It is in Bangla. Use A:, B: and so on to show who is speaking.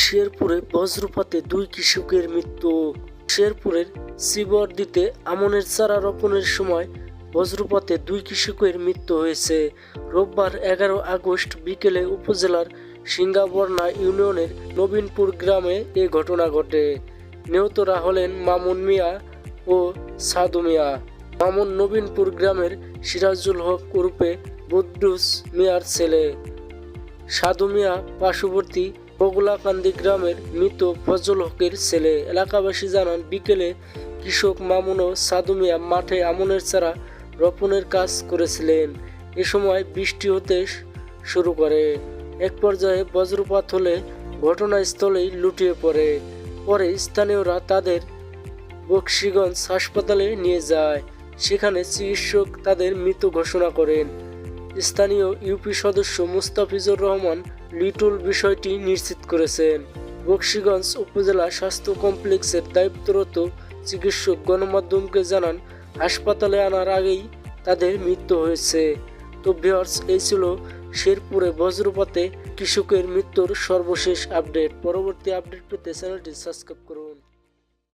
A: শেরপুরে বজ্রপাতে দুই কৃষকের মৃত্যু। শেরপুরের শ্রীবর্দিতে আমনের চারা রোপণের সময় বজ্রপাতে দুই কৃষকের মৃত্যু হয়েছে। রোববার এগারো আগস্ট বিকেলে উপজেলার সিঙ্গাবর্ণা ইউনিয়নের নবীনপুর গ্রামে এ ঘটনা ঘটে। নিহতরা হলেন মামুন মিয়া ও সাদু মিয়া। মামুন নবীনপুর গ্রামের সিরাজুল হক উরুপে বুদ্দুস মিয়ার ছেলে। সাধু মিয়া পার্শ্ববর্তী বগুলাকান্দি গ্রামের মৃত ফজল হকের ছেলে। এলাকাবাসী জানান, বিকেলে কৃষক মামুন ও সাধু মিয়া মাঠে আমনের চারা রোপণের কাজ করেছিলেন। এ সময় বৃষ্টি হতে শুরু করে। এক পর্যায়ে বজ্রপাত হলে ঘটনাস্থলেই লুটিয়ে পড়ে। পরে স্থানীয়রা তাদের বক্সিগঞ্জ হাসপাতালে নিয়ে যায়। সেখানে চিকিৎসক তাদের মৃত ঘোষণা করেন। স্থানীয় ইউপি সদস্য মুস্তাফিজুর রহমান লিটুল বিষয়টি নিশ্চিত করেছেন বক্সিগঞ্জ উপজেলা স্বাস্থ্য কমপ্লেক্সের দায়িত্বরত চিকিৎসক গণমাধ্যমকে জানান, হাসপাতালে আনার আগেই তাদের মৃত্যু হয়েছে। তো ভিওর্স এই ছিল শেরপুরে বজ্রপাতে কৃষকের মৃত্যুর সর্বশেষ আপডেট। পরবর্তী আপডেট পেতে চ্যানেলটি সাবস্ক্রাইব করুন।